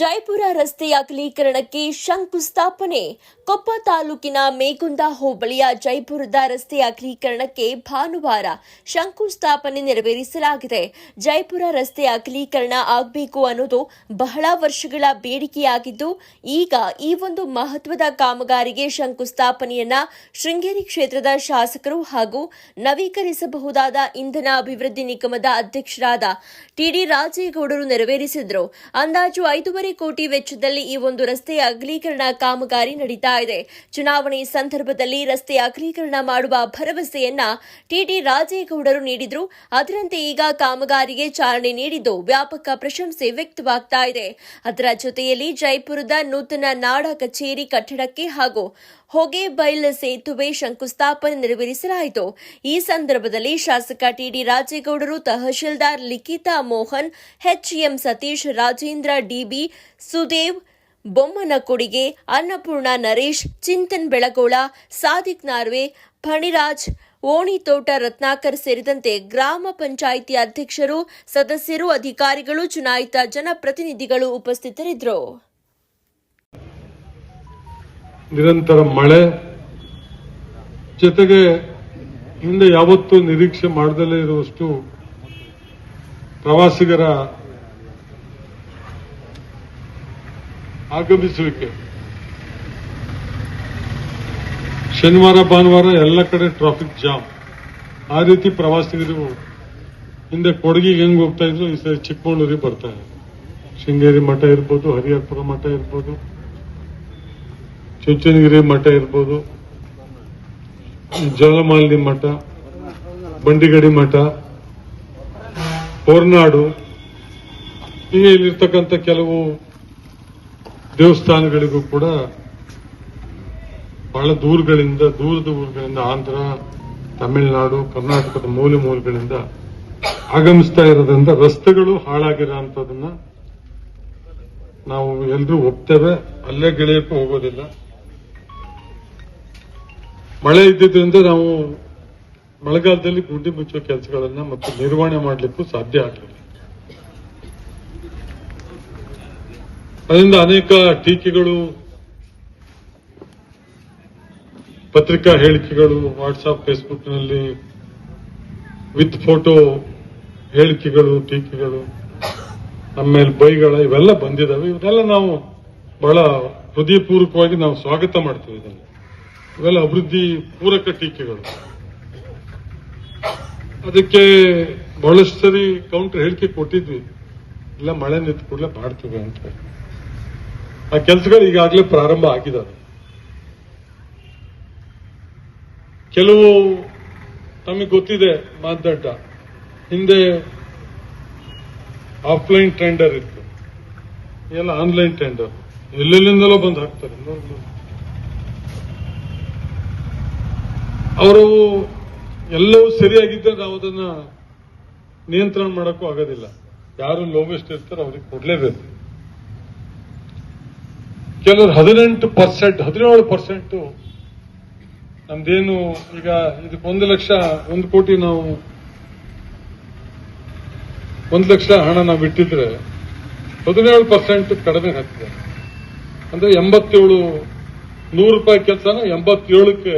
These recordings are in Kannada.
ಜೈಪುರ ರಸ್ತೆ ಅಗಲೀಕರಣಕ್ಕೆ ಶಂಕುಸ್ಥಾಪನೆ. ಕೊಪ್ಪ ತಾಲೂಕಿನ ಮೇಗುಂದ ಹೋಬಳಿಯ ಜೈಪುರದ ರಸ್ತೆ ಅಗಲೀಕರಣಕ್ಕೆ ಭಾನುವಾರ ಶಂಕುಸ್ಥಾಪನೆ ನೆರವೇರಿಸಲಾಗಿದೆ. ಜೈಪುರ ರಸ್ತೆ ಅಗಲೀಕರಣ ಆಗಬೇಕು ಅನ್ನೋದು ಬಹಳ ವರ್ಷಗಳ ಬೇಡಿಕೆಯಾಗಿದ್ದು, ಈಗ ಈ ಒಂದು ಮಹತ್ವದ ಕಾಮಗಾರಿಗೆ ಶಂಕುಸ್ಥಾಪನೆಯನ್ನ ಶೃಂಗೇರಿ ಕ್ಷೇತ್ರದ ಶಾಸಕರು ಹಾಗೂ ನವೀಕರಿಸಬಹುದಾದ ಇಂಧನ ಅಭಿವೃದ್ಧಿ ನಿಗಮದ ಅಧ್ಯಕ್ಷರಾದ ಟಿಡಿ ರಾಜೇಗೌಡರು ನೆರವೇರಿಸಿದರು. ಅಂದಾಜು ಐದೂವರೆ ಕೋಟಿ ವೆಚ್ಚದಲ್ಲಿ ಈ ಒಂದು ರಸ್ತೆಯ ಅಗಲೀಕರಣ ಕಾಮಗಾರಿ ನಡೀತಾ ಇದೆ. ಚುನಾವಣೆ ಸಂದರ್ಭದಲ್ಲಿ ರಸ್ತೆಯ ಅಗಲೀಕರಣ ಮಾಡುವ ಭರವಸೆಯನ್ನ ಟಿಟಿ ರಾಜೇಗೌಡರು ನೀಡಿದ್ರು. ಅದರಂತೆ ಈಗ ಕಾಮಗಾರಿಗೆ ಚಾಲನೆ ನೀಡಿದ್ದು ವ್ಯಾಪಕ ಪ್ರಶಂಸೆ ವ್ಯಕ್ತವಾಗ್ತಾ ಇದೆ. ಅದರ ಜೊತೆಯಲ್ಲಿ ಜೈಪುರದ ನೂತನ ನಾಡ ಕಚೇರಿ ಕಟ್ಟಡಕ್ಕೆ ಹಾಗೂ ಹೊಗೆ ಬೈಲ್ ಸೇತುವೆ ಶಂಕುಸ್ಥಾಪನೆ ನೆರವೇರಿಸಲಾಯಿತು. ಈ ಸಂದರ್ಭದಲ್ಲಿ ಶಾಸಕ ಟಿಡಿ ರಾಜೇಗೌಡರು ತಹಶೀಲ್ದಾರ್ ಲಿಖಿತಾ ಮೋಹನ್, ಎಚ್ಎಂ ಸತೀಶ್, ರಾಜೇಂದ್ರ ಡಿಬಿ ಸುದೇವ್ ಬೊಮ್ಮನ ಕೊಡಿಗೆ ಅನ್ನಪೂರ್ಣ ನರೇಶ್, ಚಿಂತನ್ ಬೆಳಗೋಳ, ಸಾದಿಕ್ ನಾರ್ವೆ, ಫಣಿರಾಜ್, ಓಣಿತೋಟ ರತ್ನಾಕರ್ ಸೇರಿದಂತೆ ಗ್ರಾಮ ಪಂಚಾಯಿತಿ ಅಧ್ಯಕ್ಷರು, ಸದಸ್ಯರು, ಅಧಿಕಾರಿಗಳು, ಚುನಾಯಿತ ಜನಪ್ರತಿನಿಧಿಗಳು ಉಪಸ್ಥಿತರಿದ್ದರು. ನಿರಂತರ ಮಳೆ, ಜೊತೆಗೆ ಹಿಂದೆ ಯಾವತ್ತೂ ನಿರೀಕ್ಷೆ ಮಾಡದಲ್ಲೇ ಇರುವಷ್ಟು ಪ್ರವಾಸಿಗರ ಆಗಮಿಸುವಿಕೆ ಶನಿವಾರ, ಭಾನುವಾರ ಎಲ್ಲ ಕಡೆ ಟ್ರಾಫಿಕ್ ಜಾಮ್ ಆ ರೀತಿ ಪ್ರವಾಸಿಗರು ಹಿಂದೆ ಕೊಡಗಿಗೆ ಹೆಂಗ್ ಹೋಗ್ತಾ ಇದ್ರು, ಈ ಸರಿ ಚಿಕ್ಕಮಗಳೂರಿಗೆ ಬರ್ತಾರೆ ಶೃಂಗೇರಿ ಮಠ ಇರ್ಬೋದು, ಹರಿಹರಪುರ ಮಠ ಇರ್ಬೋದು. ಚುಂಚನಗಿರಿ ಮಠ ಇರ್ಬೋದು ಜಲಮಾಲಿನಿ ಮಠ, ಬಂಡಿಗಡಿ ಮಠ ಹೊರ್ನಾಡು ಹೀಗೆ ಇಲ್ಲಿರ್ತಕ್ಕಂಥ ಕೆಲವು ದೇವಸ್ಥಾನಗಳಿಗೂ ಕೂಡ ಬಹಳ ದೂರಗಳಿಂದ, ದೂರದ ಊರುಗಳಿಂದ ಆಂಧ್ರ, ತಮಿಳುನಾಡು, ಕರ್ನಾಟಕದ ಮೂಲೆ ಮೂಲಗಳಿಂದ ಆಗಮಿಸ್ತಾ ಇರೋದ್ರಿಂದ ರಸ್ತೆಗಳು ಹಾಳಾಗಿರೋ ನಾವು ಎಲ್ಲರೂ ಒಪ್ತೇವೆ. ಅಲ್ಲೇ ಗೆಳೆಯಕ್ಕೂ ಹೋಗೋದಿಲ್ಲ. ಮಳೆ ಇದ್ದಿದ್ದರಿಂದ ನಾವು ಮಳೆಗಾಲದಲ್ಲಿ ಗುಂಡಿ ಮುಚ್ಚುವ ಕೆಲಸಗಳನ್ನ ಮತ್ತು ನಿರ್ವಹಣೆ ಮಾಡಲಿಕ್ಕೂ ಸಾಧ್ಯ ಆಗಲಿಲ್ಲ. ಅದರಿಂದ ಅನೇಕ ಟೀಕೆಗಳು, ಪತ್ರಿಕಾ ಹೇಳಿಕೆಗಳು ವಾಟ್ಸಾಪ್ ಫೇಸ್ಬುಕ್ನಲ್ಲಿ ವಿತ್ ಫೋಟೋ ಹೇಳಿಕೆಗಳು, ಟೀಕೆಗಳು, ಆಮೇಲೆ ಬೈಗಳ ಇವೆಲ್ಲ ಬಂದಿದ್ದಾವೆ ಇವನ್ನೆಲ್ಲ ನಾವು ಬಹಳ ಹೃದಯಪೂರ್ವಕವಾಗಿ ನಾವು ಸ್ವಾಗತ ಮಾಡ್ತೀವಿ ಇದನ್ನು ಇವೆಲ್ಲ ಅಭಿವೃದ್ಧಿ ಪೂರಕ ಟೀಕೆಗಳು. ಅದಕ್ಕೆ ಬಹಳಷ್ಟು ಸರಿ ಕೌಂಟರ್ ಹೇಳಿಕೆ ಕೊಟ್ಟಿದ್ವಿ. ಇಲ್ಲ, ಮಳೆ ನಿಂತ ಕೂಡಲೇ ಮಾಡ್ತೀವಿ ಅಂತ. ಆ ಕೆಲಸಗಳು ಈಗಾಗಲೇ ಪ್ರಾರಂಭ ಆಗಿದ್ದಾರೆ ಕೆಲವು ತಮಗೆ ಗೊತ್ತಿದೆ ಮಾನದಂಡ. ಹಿಂದೆ ಆಫ್ಲೈನ್ ಟೆಂಡರ್ ಇತ್ತು. ಎಲ್ಲ ಆನ್ಲೈನ್ ಟೆಂಡರ್ ಎಲ್ಲೆಲ್ಲಿಂದಲೋ ಬಂದು ಹಾಕ್ತಾರೆ ನೋಡಿ ನೋಡಿ. ಅವರು ಎಲ್ಲವೂ ಸರಿಯಾಗಿದ್ದರೆ ನಾವು ಅದನ್ನ ನಿಯಂತ್ರಣ ಮಾಡೋಕ್ಕೂ ಆಗೋದಿಲ್ಲ. ಯಾರು ಲೋವೆಸ್ಟ್ ಇರ್ತಾರೋ ಅವ್ರಿಗೆ ಕೊಡ್ಲೇಬೇಕು. ಕೆಲವರು ಹದಿನೆಂಟು ಪರ್ಸೆಂಟ್ ಹದಿನೇಳು ಪರ್ಸೆಂಟ್ ನಮ್ದೇನು ಈಗ ಇದಕ್ಕೆ ಒಂದು ಲಕ್ಷ, ಒಂದು ಕೋಟಿ ನಾವು ಒಂದು ಲಕ್ಷ ಹಣ ನಾವು ಇಟ್ಟಿದ್ರೆ ಹದಿನೇಳು ಪರ್ಸೆಂಟ್ ಕಡಿಮೆ ಹಾಕ್ತಿದೆ ಅಂದ್ರೆ ಎಂಬತ್ತೇಳು ನೂರು ರೂಪಾಯಿ ಕೆಲಸನ ಎಂಬತ್ತೇಳಕ್ಕೆ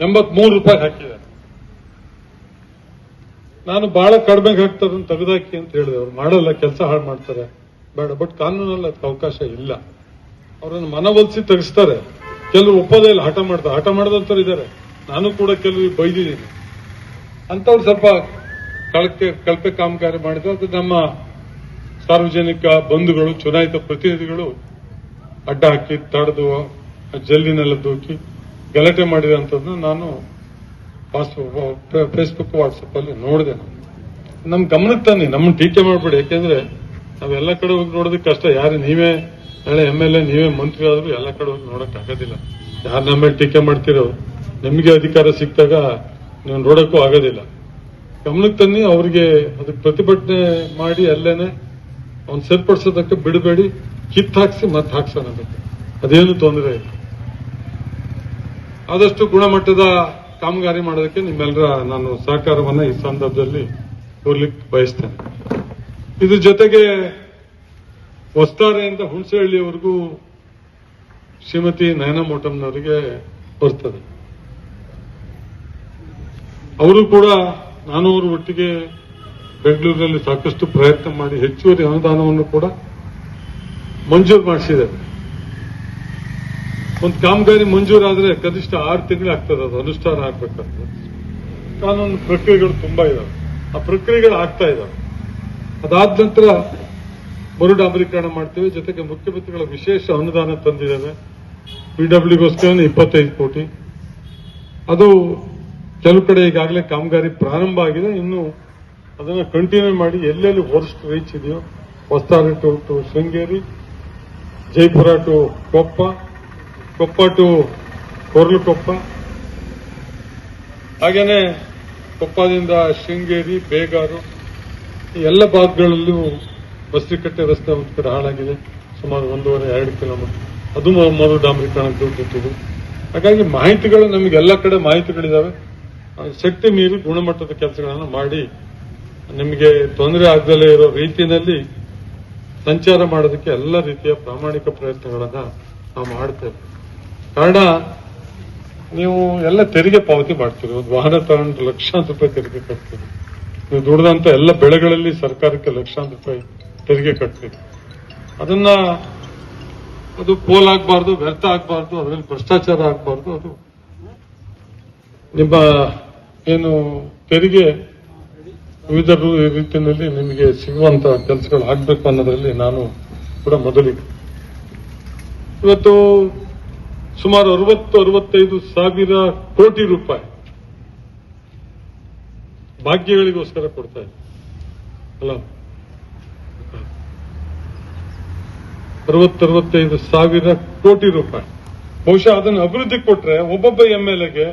ಎಂಬತ್ಮೂರು ರೂಪಾಯಿ ಹಾಕಿದ್ದಾರೆ. ನಾನು ಬಹಳ ಕಡಿಮೆಗೆ ಹಾಕ್ತಾರನ್ನು ತೆಗೆದಾಕಿ ಅಂತ ಹೇಳಿದೆ. ಅವ್ರು ಮಾಡಲ್ಲ, ಕೆಲಸ ಹಾಳು ಮಾಡ್ತಾರೆ. ಬೇಡ, ಬಟ್ ಕಾನೂನಲ್ಲಿ ಅದಕ್ಕೆ ಅವಕಾಶ ಇಲ್ಲ. ಅವರನ್ನು ಮನವೊಲಿಸಿ ತೆಗೆಸ್ತಾರೆ. ಕೆಲವರು ಒಪ್ಪೋದೇ ಇಲ್ಲ, ಹಠ ಮಾಡ್ತಾರೆ ಹಠ ಮಾಡಿದಂಥವ್ರು ಇದ್ದಾರೆ. ನಾನು ಕೂಡ ಕೆಲವರಿಗೆ ಬೈದಿದ್ದೀನಿ. ಅಂತವ್ರು ಸ್ವಲ್ಪ ಕಳಕೆ ಕಳಪೆ ಕಾಮಗಾರಿ ಮಾಡಿದ್ರೆ. ಅದು ನಮ್ಮ ಸಾರ್ವಜನಿಕ ಬಂಧುಗಳು, ಚುನಾಯಿತ ಪ್ರತಿನಿಧಿಗಳು ಅಡ್ಡ ಹಾಕಿ, ತಡೆದು ಜಲ್ಲಿನೆಲ್ಲ ದೂಕಿ ಗಲಾಟೆ ಮಾಡಿದಂಥದ್ದನ್ನ ನಾನು ಫೇಸ್ಬುಕ್ ವಾಟ್ಸಪ್ ಅಲ್ಲಿ ನೋಡಿದೆ ನಮ್ ಗಮನಕ್ಕೆ ತನ್ನಿ, ನಮ್ಮನ್ನ ಟೀಕೆ ಮಾಡಬೇಡಿ. ಯಾಕೆಂದ್ರೆ ನಾವೆಲ್ಲ ಕಡೆ ಹೋಗಿ ನೋಡೋದಕ್ಕೆ ಕಷ್ಟ ಯಾರು ನೀವೇ ನಾಳೆ ಎಂ ಎಲ್ ಎ ನೀವೇ ಮಂತ್ರಿ ಆದ್ರೂ ಎಲ್ಲ ಕಡೆ ಹೋಗಿ ನೋಡಕ್ ಆಗೋದಿಲ್ಲ. ಯಾರು ನಮ್ಮ ಮೇಲೆ ಟೀಕೆ ಮಾಡ್ತಿರೋ, ನಿಮಗೆ ಅಧಿಕಾರ ಸಿಕ್ಕಾಗ ನೀವು ನೋಡಕ್ಕೂ ಆಗೋದಿಲ್ಲ. ಗಮನಕ್ಕೆ ತನ್ನಿ, ಅವ್ರಿಗೆ ಅದಕ್ಕೆ ಪ್ರತಿಭಟನೆ ಮಾಡಿ ಅಲ್ಲೇನೆ ಅವ್ನು ಸೇರ್ಪಡಿಸೋದಕ್ಕೆ ಬಿಡಬೇಡಿ. ಕಿತ್ ಹಾಕ್ಸಿ ಮತ್ತೆ ಹಾಕ್ಸೋಣ ಅದಕ್ಕೆ. ಅದೇನು ತೊಂದರೆ ಇಲ್ಲ. ಆದಷ್ಟು ಗುಣಮಟ್ಟದ ಕಾಮಗಾರಿ ಮಾಡೋದಕ್ಕೆ ನಿಮ್ಮೆಲ್ಲರ ನಾನು ಸಹಕಾರವನ್ನು ಈ ಸಂದರ್ಭದಲ್ಲಿ ಕೋರ್ಲಿಕ್ಕೆ ಬಯಸ್ತೇನೆ. ಇದ್ರ ಜೊತೆಗೆ ಹೊಸ್ತಾರೆಯಿಂದ ಹುಣಸೆಹಳ್ಳಿಯವರೆಗೂ ಶ್ರೀಮತಿ ನಯನ ಮೋಟಮ್ನವರಿಗೆ ಬರ್ತದೆ. ಅವರು ಕೂಡ ನಾನು ಅವರು ಒಟ್ಟಿಗೆ ಬೆಂಗಳೂರಿನಲ್ಲಿ ಸಾಕಷ್ಟು ಪ್ರಯತ್ನ ಮಾಡಿ ಹೆಚ್ಚುವರಿ ಅನುದಾನವನ್ನು ಕೂಡ ಮಂಜೂರು ಮಾಡಿಸಿದ್ದಾರೆ. ಒಂದು ಕಾಮಗಾರಿ ಮಂಜೂರಾದ್ರೆ ಕನಿಷ್ಠ ಆರು ತಿಂಗಳು ಆಗ್ತದೆ, ಅದು ಅನುಷ್ಠಾನ ಆಗ್ಬೇಕಂತ ಕಾನೂನು ಪ್ರಕ್ರಿಯೆಗಳು ತುಂಬಾ ಇದಾವೆ. ಆ ಪ್ರಕ್ರಿಯೆಗಳು ಆಗ್ತಾ ಇದಾವೆ. ಅದಾದ ನಂತರ ಮರು ಡಾಂಬರೀಕರಣ ಮಾಡ್ತೇವೆ. ಜೊತೆಗೆ ಮುಖ್ಯಮಂತ್ರಿಗಳ ವಿಶೇಷ ಅನುದಾನ ತಂದಿದ್ದೇವೆ. ಪಿಡಬ್ಲ್ಯೂಗೋಸ್ಕರ ಇಪ್ಪತ್ತೈದು ಕೋಟಿ. ಅದು ಕೆಲವು ಕಡೆ ಈಗಾಗಲೇ ಕಾಮಗಾರಿ ಪ್ರಾರಂಭ ಆಗಿದೆ. ಇನ್ನು ಅದನ್ನು ಕಂಟಿನ್ಯೂ ಮಾಡಿ ಎಲ್ಲೆಲ್ಲಿ ವರ್ಸ್ಟ್ ರೀಚ್ ಇದೆಯೋ, ಹೊಸ್ತಾರೆ to Sringeri, Jaipura to Koppa Koppa to Korlukoppa. ಹಾಗೇನೆ ಕೊಪ್ಪದಿಂದ ಶೃಂಗೇರಿ, ಬೇಗಾರು ಎಲ್ಲ ಭಾಗಗಳಲ್ಲೂ ಬಸ್ತಿಕಟ್ಟೆ ರಸ್ತೆ ಒಂದು ಕಡೆ ಹಾಳಾಗಿದೆ. ಸುಮಾರು ಒಂದೂವರೆ, ಎರಡು ಕಿಲೋಮೀಟರ್. ಅದು ಮರು ಡಾಂಬರೀಕರಣ ದುಡ್ಡಿಟ್ಟಿದೆ ಹಾಗಾಗಿ ಮಾಹಿತಿಗಳು ನಮಗೆ ಎಲ್ಲ ಕಡೆ ಮಾಹಿತಿಗಳಿದ್ದಾವೆ. ಶಕ್ತಿ ಮೀರಿ ಗುಣಮಟ್ಟದ ಕೆಲಸಗಳನ್ನು ಮಾಡಿ ನಿಮಗೆ ತೊಂದರೆ ಆಗದಲ್ಲೇ ಇರೋ ರೀತಿಯಲ್ಲಿ ಸಂಚಾರ ಮಾಡೋದಕ್ಕೆ ಎಲ್ಲ ರೀತಿಯ ಪ್ರಾಮಾಣಿಕ ಪ್ರಯತ್ನಗಳನ್ನು ನಾವು ಮಾಡ್ತೇವೆ ಕಾರಣ, ನೀವು ಎಲ್ಲ ತೆರಿಗೆ ಪಾವತಿ ಮಾಡ್ತೀರಿ. ಒಂದು ವಾಹನ ತಗೊಂಡು ಲಕ್ಷಾಂತರ ರೂಪಾಯಿ ತೆರಿಗೆ ಕಟ್ತೀರಿ. ನೀವು ದುಡಿದಂತ ಎಲ್ಲ ಬೆಳೆಗಳಲ್ಲಿ ಸರ್ಕಾರಕ್ಕೆ ಲಕ್ಷಾಂತರ ರೂಪಾಯಿ ತೆರಿಗೆ ಕಟ್ತೀರಿ. ಅದನ್ನ ಅದು ಪೋಲ್ ಆಗಬಾರ್ದು, ವ್ಯರ್ಥ ಆಗಬಾರ್ದು, ಅದರಲ್ಲಿ ಭ್ರಷ್ಟಾಚಾರ ಆಗಬಾರ್ದು, ಅದು ನಿಮ್ಮ ಏನು ತೆರಿಗೆ ವಿವಿಧ ರೀತಿಯಲ್ಲಿ ನಿಮಗೆ ಸಿಗುವಂತ ಕೆಲಸಗಳು ಆಗ್ಬೇಕು ಅನ್ನೋದ್ರಲ್ಲಿ ನಾನು ಕೂಡ ಮೊದಲಿಗೆ. ಇವತ್ತು ಸುಮಾರು ಅರವತ್ತು, ಅರವತ್ತೈದು ಸಾವಿರ ಕೋಟಿ ರೂಪಾಯಿ ಭಾಗ್ಯಗಳಿಗೋಸ್ಕರ ಕೊಡ್ತಾ ಇದೆ ಅಲ್ಲ? ಅರವತ್ತರವತ್ತೈದು ಸಾವಿರ ಕೋಟಿ ರೂಪಾಯಿ. ಬಹುಶಃ ಅದನ್ನು ಅಭಿವೃದ್ಧಿ ಕೊಟ್ರೆ ಒಬ್ಬೊಬ್ಬ ಎಂ ಎಲ್ ಎಗೆ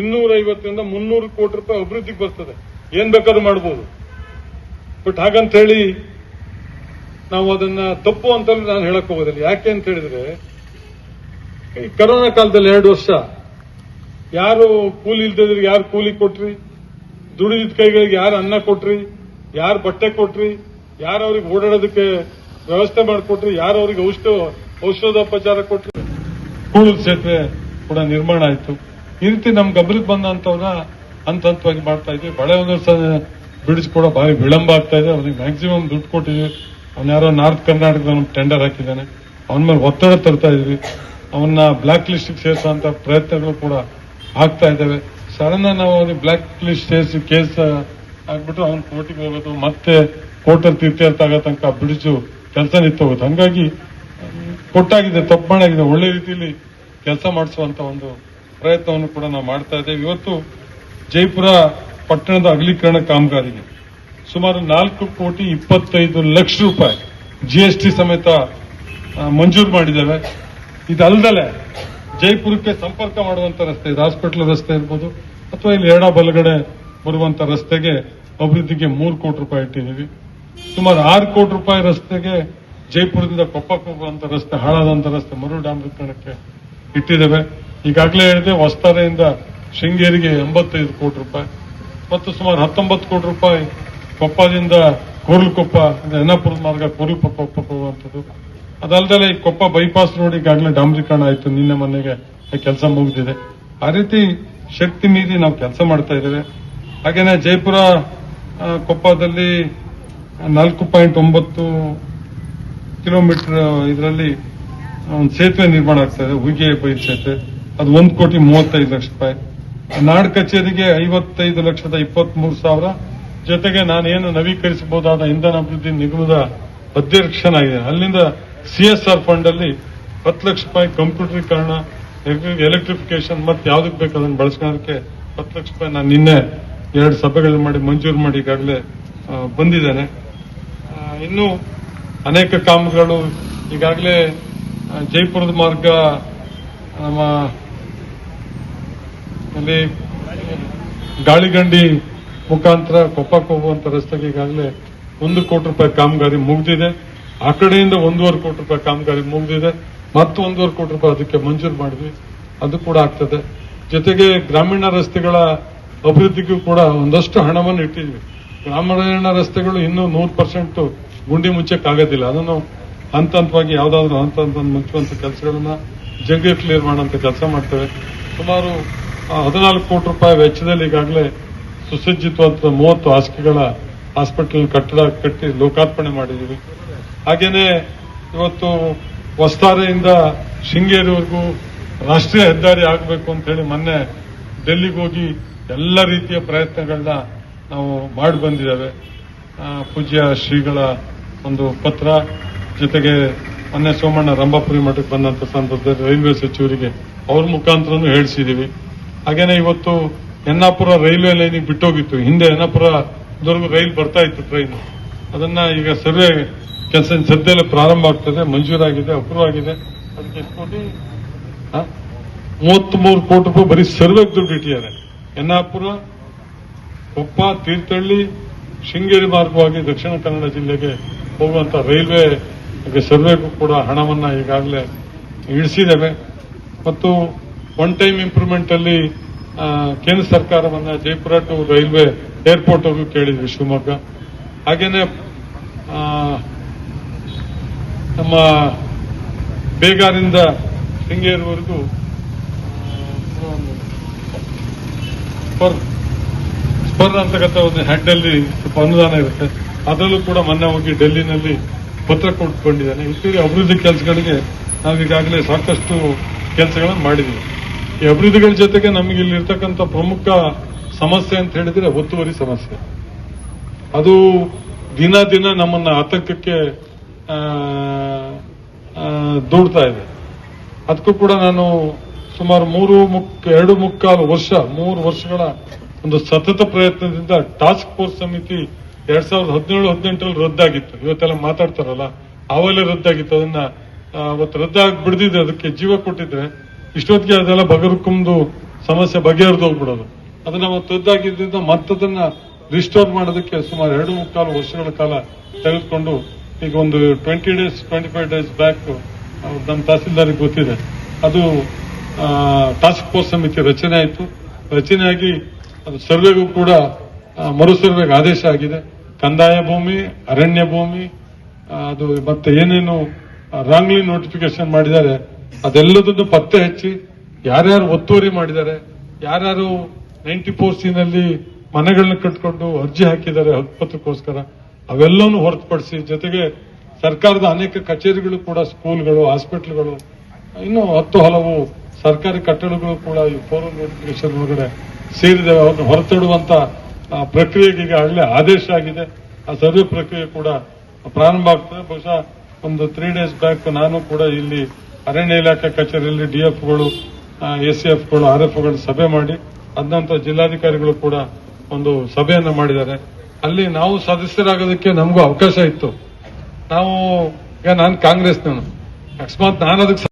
ಇನ್ನೂರ ಐವತ್ತರಿಂದ ಮುನ್ನೂರು ಕೋಟಿ ರೂಪಾಯಿ ಅಭಿವೃದ್ಧಿಗೆ ಬರ್ತದೆ. ಏನ್ ಬೇಕಾದ್ರೂ ಮಾಡಬಹುದು ಬಟ್ ಹಾಗಂತ ಹೇಳಿ ನಾವು ಅದನ್ನ ತಪ್ಪು ಅಂತ ನಾನು ಹೇಳಕ್ ಹೋಗೋದಿಲ್ಲ. ಯಾಕೆ ಅಂತ ಹೇಳಿದ್ರೆ ಈ ಕರೋನಾ ಕಾಲದಲ್ಲಿ ಎರಡು ವರ್ಷ. ಯಾರು ಕೂಲಿ ಇಲ್ದಿದ್ರೆ ಯಾರು ಕೂಲಿ ಕೊಟ್ರಿ? ದುಡಿದಿದ್ದ ಕೈಗಳಿಗೆ ಯಾರು ಅನ್ನ ಕೊಟ್ರಿ? ಯಾರು ಬಟ್ಟೆ ಕೊಟ್ರಿ? ಯಾರು ಅವ್ರಿಗೆ ಓಡಾಡೋದಕ್ಕೆ ವ್ಯವಸ್ಥೆ ಮಾಡಿಕೊಟ್ರಿ? ಯಾರು ಅವ್ರಿಗೆ ಔಷಧ, ಔಷಧೋಪಚಾರ ಕೊಟ್ರಿ? ಕೂಡಲ ಸೇತುವೆ ಕೂಡ ನಿರ್ಮಾಣ ಆಯಿತು. ಈ ರೀತಿ ನಮ್ಗೆ ಗಮನಕ್ಕೆ ಬಂದಂತವ್ರನ್ನ ಹಂತ ಹಂತವಾಗಿ ಮಾಡ್ತಾ ಇದ್ವಿ. ಬಳೆ ಬಿಡಿಸ್ ಕೂಡ ಭಾರಿ ವಿಳಂಬ ಆಗ್ತಾ ಇದೆ. ಅವ್ರಿಗೆ ಮ್ಯಾಕ್ಸಿಮಮ್ ದುಡ್ಡು ಕೊಟ್ಟಿದ್ವಿ. ಅವ್ನ ಯಾರೋ ನಾರ್ತ್ ಕರ್ನಾಟಕದ ಟೆಂಡರ್ ಹಾಕಿದ್ದಾನೆ. ಅವನ ಮೇಲೆ ಒತ್ತಡ ತರ್ತಾ ಇದ್ವಿ. ಅವನ್ನ ಬ್ಲಾಕ್ ಲಿಸ್ಟ್ ಸೇರಿಸುವಂತ ಪ್ರಯತ್ನಗಳು ಕೂಡ ಆಗ್ತಾ ಇದ್ದಾವೆ. ಸಡನ್ ನಾವು ಅವ್ರಿಗೆ ಬ್ಲಾಕ್ ಲಿಸ್ಟ್ ಸೇರಿಸಿ ಕೇಸ್ ಆಗ್ಬಿಟ್ಟು ಅವ್ನ ಕೋರ್ಟಿಗೆ ಹೋಗೋದು, ಮತ್ತೆ ಕೋರ್ಟಲ್ಲಿ ತೀರ್ಥಾರ್ಥ ಆಗೋ ತನಕ ಬಿಡಿಸು ಕೆಲಸ ನಿಂತು ಹೋಗುತ್ತೆ ಹಂಗಾಗಿ, ಕೊಟ್ಟಾಗಿದೆ, ತಪ್ಪು ಮಾಡಾಗಿದೆ, ಒಳ್ಳೆ ರೀತಿಯಲ್ಲಿ ಕೆಲಸ ಮಾಡಿಸುವಂತ ಒಂದು ಪ್ರಯತ್ನವನ್ನು ಕೂಡ ನಾವು ಮಾಡ್ತಾ ಇದ್ದೇವೆ. ಇವತ್ತು ಜೈಪುರ ಪಟ್ಟಣದ ಅಗಲೀಕರಣ ಕಾಮಗಾರಿಗೆ ಸುಮಾರು ನಾಲ್ಕು ಕೋಟಿ ಇಪ್ಪತ್ತೈದು ಲಕ್ಷ ರೂಪಾಯಿ ಜಿಎಸ್ಟಿ ಸಮೇತ ಮಂಜೂರು ಮಾಡಿದ್ದೇವೆ. ಇದಲ್ದಲೆ ಜೈಪುರಕ್ಕೆ ಸಂಪರ್ಕ ಮಾಡುವಂತ ರಸ್ತೆ ಇದು ಹಾಸ್ಪಿಟಲ್ ರಸ್ತೆ ಇರ್ಬೋದು, ಅಥವಾ ಇಲ್ಲಿ ಎಡ ಬಲಗಡೆ ಬರುವಂತ ರಸ್ತೆಗೆ ಅಭಿವೃದ್ಧಿಗೆ ಮೂರು ಕೋಟಿ ರೂಪಾಯಿ ಇಟ್ಟಿದ್ದೀವಿ. ಸುಮಾರು ಆರು ಕೋಟಿ ರೂಪಾಯಿ ರಸ್ತೆಗೆ ಜೈಪುರದಿಂದ ಕೊಪ್ಪಕ್ಕೆ ಹೋಗುವಂತ ರಸ್ತೆ, ಹಾಳಾದಂತ ರಸ್ತೆ ಮರು ಡಾಂಬರೀಕರಣಕ್ಕೆ ಇಟ್ಟಿದ್ದೇವೆ. ಈಗಾಗಲೇ ಹೇಳಿದೆ, ಹೊಸ್ತಾರೆಯಿಂದ ಶೃಂಗೇರಿಗೆ ಎಂಬತ್ತೈದು ಕೋಟಿ ರೂಪಾಯಿ ಮತ್ತು ಸುಮಾರು ಹತ್ತೊಂಬತ್ತು ಕೋಟಿ ರೂಪಾಯಿ ಕೊಪ್ಪದಿಂದ ಕೋರ್ಲುಕೊಪ್ಪ ಅಂದ್ರೆ ಎನ್ನಾಪುರದ ಮಾರ್ಗ ಕೋರ್ಲುಕೊಪ್ಪಕ್ಕೆ ಹೋಗುವಂಥದ್ದು ಅದಲ್ಲದೆ ಈ ಕೊಪ್ಪ ಬೈಪಾಸ್ ರೋಡ್ ಈಗಾಗಲೇ ಡಾಂಬರೀಕರಣ ಆಯಿತು. ನಿನ್ನೆ ಮೊನ್ನೆಗೆ ಕೆಲಸ ಮುಗಿದಿದೆ. ಆ ರೀತಿ ಶಕ್ತಿ ಮೀರಿ ನಾವು ಕೆಲಸ ಮಾಡ್ತಾ ಇದ್ದೇವೆ. ಹಾಗೇನೆ ಜೈಪುರ ಕೊಪ್ಪದಲ್ಲಿ ನಾಲ್ಕು ಪಾಯಿಂಟ್ ಒಂಬತ್ತು ಕಿಲೋಮೀಟರ್ ಇದರಲ್ಲಿ ಒಂದು ಸೇತುವೆ ನಿರ್ಮಾಣ ಆಗ್ತಾ ಇದೆ ಹುಯಿಗೆ ಬೈಲ್ ಸೇತುವೆ. ಅದು ಒಂದು ಕೋಟಿ ಮೂವತ್ತೈದು ಲಕ್ಷ ರೂಪಾಯಿ. ನಾಡ್ ಕಚೇರಿಗೆ ಐವತ್ತೈದು ಲಕ್ಷದ ಇಪ್ಪತ್ಮೂರು ಸಾವಿರ. ಜೊತೆಗೆ ನಾನೇನು ನವೀಕರಿಸಬಹುದಾದ ಇಂಧನ ಅಭಿವೃದ್ಧಿ ನಿಗಮದ ಅಧ್ಯಕ್ಷನಾಗಿದೆ ಅಲ್ಲಿಂದ ಸಿಎಸ್ಆರ್ ಫಂಡ್ ಅಲ್ಲಿ ಹತ್ತು ಲಕ್ಷ ರೂಪಾಯಿ ಕಂಪ್ಯೂಟರೀಕರಣ ಎಲೆಕ್ಟ್ರಿಫಿಕೇಶನ್ ಮತ್ತೆ ಯಾವ್ದಕ್ಕೆ ಬೇಕು ಅದನ್ನು ಬಳಸ್ಕೊಳ್ಳೋದಕ್ಕೆ ಹತ್ತು ಲಕ್ಷ ರೂಪಾಯಿ ನಾನು ನಿನ್ನೆ ಎರಡು ಸಭೆಗಳನ್ನು ಮಾಡಿ ಮಂಜೂರು ಮಾಡಿ ಈಗಾಗಲೇ ಬಂದಿದ್ದೇನೆ. ಇನ್ನು ಅನೇಕ ಕಾಮಗಳು ಈಗಾಗಲೇ ಜೈಪುರದ ಮಾರ್ಗ, ನಮ್ಮ ಅಲ್ಲಿ ಗಾಳಿಗಂಡಿ ಮುಖಾಂತರ ಕೊಪ್ಪಕ್ಕೆ ಹೋಗುವಂತ ರಸ್ತೆಗೆ ಈಗಾಗಲೇ ಒಂದು ಕೋಟಿ ರೂಪಾಯಿ ಕಾಮಗಾರಿ ಮುಗಿದಿದೆ. ಆ ಕಡೆಯಿಂದ ಒಂದೂವರೆ ಕೋಟಿ ರೂಪಾಯಿ ಕಾಮಗಾರಿ ಮುಗಿದಿದೆ. ಮತ್ತು ಒಂದೂವರೆ ಕೋಟಿ ರೂಪಾಯಿ ಅದಕ್ಕೆ ಮಂಜೂರು ಮಾಡಿದ್ವಿ. ಅದು ಕೂಡ ಆಗ್ತದೆ. ಜೊತೆಗೆ ಗ್ರಾಮೀಣ ರಸ್ತೆಗಳ ಅಭಿವೃದ್ಧಿಗೂ ಕೂಡ ಒಂದಷ್ಟು ಹಣವನ್ನು ಇಟ್ಟಿದ್ವಿ. ಗ್ರಾಮೀಣ ರಸ್ತೆಗಳು ಇನ್ನೂ ನೂರು ಪರ್ಸೆಂಟ್ ಗುಂಡಿ ಮುಚ್ಚಕ್ಕಾಗೋದಿಲ್ಲ. ಅದನ್ನು ಹಂತ ಹಂತವಾಗಿ ಯಾವ್ದಾದ್ರು ಹಂತ ಹಂತ ಮುಚ್ಚುವಂತ ಕೆಲಸಗಳನ್ನ ಜಗ್ಗಿ ಕ್ಲಿಯರ್ ಮಾಡುವಂತ ಕೆಲಸ ಮಾಡ್ತೇವೆ. ಸುಮಾರು ಹದಿನಾಲ್ಕು ಕೋಟಿ ರೂಪಾಯಿ ವೆಚ್ಚದಲ್ಲಿ ಈಗಾಗಲೇ ಸುಸಜ್ಜಿತವಾದ ಮೂವತ್ತು ಹಾಸಿಗೆಗಳ ಹಾಸ್ಪಿಟಲ್ ಕಟ್ಟಡ ಕಟ್ಟಿ ಲೋಕಾರ್ಪಣೆ ಮಾಡಿದ್ದೀವಿ. ಹಾಗೇನೆ ಇವತ್ತು ವಸ್ತಾರೆಯಿಂದ ಶೃಂಗೇರಿವರೆಗೂ ರಾಷ್ಟ್ರೀಯ ಹೆದ್ದಾರಿ ಆಗಬೇಕು ಅಂತ ಹೇಳಿ ಮೊನ್ನೆ ಡೆಲ್ಲಿಗೆ ಹೋಗಿ ಎಲ್ಲ ರೀತಿಯ ಪ್ರಯತ್ನಗಳನ್ನ ನಾವು ಮಾಡಿ ಬಂದಿದ್ದೇವೆ. ಪೂಜ್ಯ ಶ್ರೀಗಳ ಒಂದು ಪತ್ರ, ಜೊತೆಗೆ ಮೊನ್ನೆ ಸೋಮಣ್ಣ ರಂಭಾಪುರಿ ಮಠಕ್ಕೆ ಬಂದಂತ ಸಂದರ್ಭದಲ್ಲಿ ರೈಲ್ವೆ ಸಚಿವರಿಗೆ ಅವ್ರ ಮುಖಾಂತರನು ಹೇಳಿಸಿದೀವಿ. ಹಾಗೇನೆ ಇವತ್ತು ಯನ್ನಾಪುರ ರೈಲ್ವೆ ಲೈನಿಗೆ ಬಿಟ್ಟೋಗಿತ್ತು. ಹಿಂದೆ ಯನ್ನಾಪುರದವರೆಗೂ ರೈಲ್ ಬರ್ತಾ ಇತ್ತು ಟ್ರೈನ್. ಅದನ್ನ ಈಗ ಸರ್ವೆ ಕೆಲಸ ಸದ್ಯದಲ್ಲೇ ಪ್ರಾರಂಭ ಆಗ್ತದೆ ಮಂಜೂರಾಗಿದೆ ಅಪ್ರೂವ್ ಆಗಿದೆ. ಅದಕ್ಕೆ ಎಷ್ಟು ಕೋಟಿ? ಮೂವತ್ಮೂರು ಕೋಟಿ ರೂಪಾಯಿ ಬರೀ ಸರ್ವೆಗೆ ದುಡ್ಡು ಇಟ್ಟಿದ್ದಾರೆ. ಎನ್ನಾಪುರ ಕೊಪ್ಪ ತೀರ್ಥಹಳ್ಳಿ ಶೃಂಗೇರಿ ಮಾರ್ಗವಾಗಿ ದಕ್ಷಿಣ ಕನ್ನಡ ಜಿಲ್ಲೆಗೆ ಹೋಗುವಂತ ರೈಲ್ವೆ ಸರ್ವೆಗೂ ಕೂಡ ಹಣವನ್ನ ಈಗಾಗಲೇ ಇಳಿಸಿದ್ದೇವೆ. ಮತ್ತು ಒನ್ ಟೈಮ್ ಇಂಪ್ರೂವ್ಮೆಂಟ್ ಅಲ್ಲಿ ಕೇಂದ್ರ ಸರ್ಕಾರವನ್ನ ಜೈಪುರ ಟು ರೈಲ್ವೆ ಏರ್ಪೋರ್ಟ್ ಹೋಗಿ ಕೇಳಿದ್ವಿ ಶಿವಮೊಗ್ಗ. ಹಾಗೇನೆ ನಮ್ಮ ಬೇಗಾರಿಂದ ಶೃಂಗೇರಿವರೆಗೂ ಪರ್ ಸ್ಪರ್ ಅಂತಕ್ಕಂಥ ಒಂದು ಹ್ಯಾಂಡಲ್ಲಿ ಸ್ವಲ್ಪ ಅನುದಾನ ಇರುತ್ತೆ. ಅದರಲ್ಲೂ ಕೂಡ ಮೊನ್ನೆ ಹೋಗಿ ಡೆಲ್ಲಿನಲ್ಲಿ ಪತ್ರ ಕೊಟ್ಕೊಂಡಿದ್ದಾನೆ. ಇಷ್ಟು ಅಭಿವೃದ್ಧಿ ಕೆಲಸಗಳಿಗೆ ನಾವು ಈಗಾಗಲೇ ಸಾಕಷ್ಟು ಕೆಲಸಗಳನ್ನು ಮಾಡಿದ್ದೀವಿ. ಈ ಅಭಿವೃದ್ಧಿಗಳ ಜೊತೆಗೆ ನಮಗೆ ಇಲ್ಲಿ ಇರ್ತಕ್ಕಂಥ ಪ್ರಮುಖ ಸಮಸ್ಯೆ ಅಂತ ಹೇಳಿದ್ರೆ ಒತ್ತುವರಿ ಸಮಸ್ಯೆ. ಅದು ದಿನ ದಿನ ನಮ್ಮನ್ನ ಆತಂಕಕ್ಕೆ ದೂಡ್ತಾ ಇದೆ. ಅದಕ್ಕೂ ಕೂಡ ನಾನು ಸುಮಾರು ಮೂರು ಮುಕ್, ಎರಡು ಮುಕ್ಕಾಲು ವರ್ಷ, ಮೂರು ವರ್ಷಗಳ ಒಂದು ಸತತ ಪ್ರಯತ್ನದಿಂದ ಟಾಸ್ಕ್ ಫೋರ್ಸ್ ಸಮಿತಿ ಎರಡ್ ಸಾವಿರದ ಹದಿನೇಳು, ಹದಿನೆಂಟರಲ್ಲಿ ರದ್ದಾಗಿತ್ತು. ಇವತ್ತೆಲ್ಲ ಮಾತಾಡ್ತಾರಲ್ಲ ಅವಲ್ಲೇ ರದ್ದಾಗಿತ್ತು. ಅದನ್ನ ಅವತ್ತು ರದ್ದಾಗಿ ಬಿಡ್ದಿದ್ರೆ ಅದಕ್ಕೆ ಜೀವ ಕೊಟ್ಟಿದ್ರೆ ಇಷ್ಟೊತ್ತಿಗೆ ಅದೆಲ್ಲ ಬಗರ್ಕುಂದು ಸಮಸ್ಯೆ ಬಗೆಹರಿದು ಹೋಗ್ಬಿಡೋದು. ಅದನ್ನ ಅವತ್ತು ರದ್ದಾಗಿದ್ದರಿಂದ ಮತ್ತದನ್ನ ರಿಸ್ಟೋರ್ ಮಾಡೋದಕ್ಕೆ ಸುಮಾರು ಎರಡು ಮುಕ್ಕಾಲು ವರ್ಷಗಳ ಕಾಲ ತೆಗೆದುಕೊಂಡು ಈಗ ಒಂದು twenty days twenty five days back ನಮ್ಮ ತಹಸೀಲ್ದಾರಿಗೆ ಗೊತ್ತಿದೆ. ಅದು ಟಾಸ್ಕ್ ಫೋರ್ಸ್ ಸಮಿತಿ ರಚನೆ ಆಯಿತು. ರಚನೆಯಾಗಿ ಅದು ಸರ್ವೆಗೂ ಕೂಡ ಮರು ಸರ್ವೆಗೆ ಆದೇಶ ಆಗಿದೆ. ಕಂದಾಯ ಭೂಮಿ, ಅರಣ್ಯ ಭೂಮಿ ಅದು ಮತ್ತೆ ಏನೇನು ರಾಂಗ್ಲಿ ನೋಟಿಫಿಕೇಶನ್ ಮಾಡಿದ್ದಾರೆ, ಅದೆಲ್ಲದನ್ನು ಪತ್ತೆ ಹಚ್ಚಿ ಯಾರ್ಯಾರು ಒತ್ತುವರಿ ಮಾಡಿದ್ದಾರೆ, ಯಾರ್ಯಾರು ನೈಂಟಿ ಫೋರ್ ಸಿನಲ್ಲಿ ಮನೆಗಳನ್ನ ಕಟ್ಕೊಂಡು ಅರ್ಜಿ ಹಾಕಿದ್ದಾರೆ ಹಕ್ಕುಪತ್ರಕ್ಕೋಸ್ಕರ ಅವೆಲ್ಲವನ್ನೂ ಹೊರತುಪಡಿಸಿ ಜೊತೆಗೆ ಸರ್ಕಾರದ ಅನೇಕ ಕಚೇರಿಗಳು ಕೂಡ, ಸ್ಕೂಲ್ಗಳು, ಹಾಸ್ಪಿಟಲ್ಗಳು, ಇನ್ನು ಹತ್ತು ಹಲವು ಸರ್ಕಾರಿ ಕಟ್ಟಡಗಳು ಕೂಡ ಈ ಫೋರಂ ನೋಟಿಫಿಕೇಶನ್ ಒಳಗಡೆ ಸೇರಿದ್ದಾವೆ ಅವನ್ನು ಹೊರತಡುವಂತ ಪ್ರಕ್ರಿಯೆಗೆ ಈಗ ಹಳ್ಳಿ ಆದೇಶ ಆಗಿದೆ. ಆ ಸರ್ವೆ ಪ್ರಕ್ರಿಯೆ ಕೂಡ ಪ್ರಾರಂಭ ಆಗ್ತದೆ. ಬಹುಶಃ ಒಂದು ತ್ರೀ ಡೇಸ್ ಬ್ಯಾಕ್ ನಾನು ಕೂಡ ಇಲ್ಲಿ ಅರಣ್ಯ ಇಲಾಖೆ ಕಚೇರಿಯಲ್ಲಿ ಡಿಎಫ್ಗಳು ಎಸ್ಎಫ್ಗಳು ಆರ್ ಎಫ್ಗಳು ಸಭೆ ಮಾಡಿ ಅದ ನಂತರ ಜಿಲ್ಲಾಧಿಕಾರಿಗಳು ಕೂಡ ಒಂದು ಸಭೆಯನ್ನು ಮಾಡಿದ್ದಾರೆ. ಅಲ್ಲಿ ನಾವು ಸದಸ್ಯರಾಗೋದಕ್ಕೆ ನಮಗೂ ಅವಕಾಶ ಇತ್ತು. ನಾವು ಈಗ ನಾನು ಕಾಂಗ್ರೆಸ್ನವನು. ಅಕಸ್ಮಾತ್ ನಾನು ಅದಕ್ಕೆ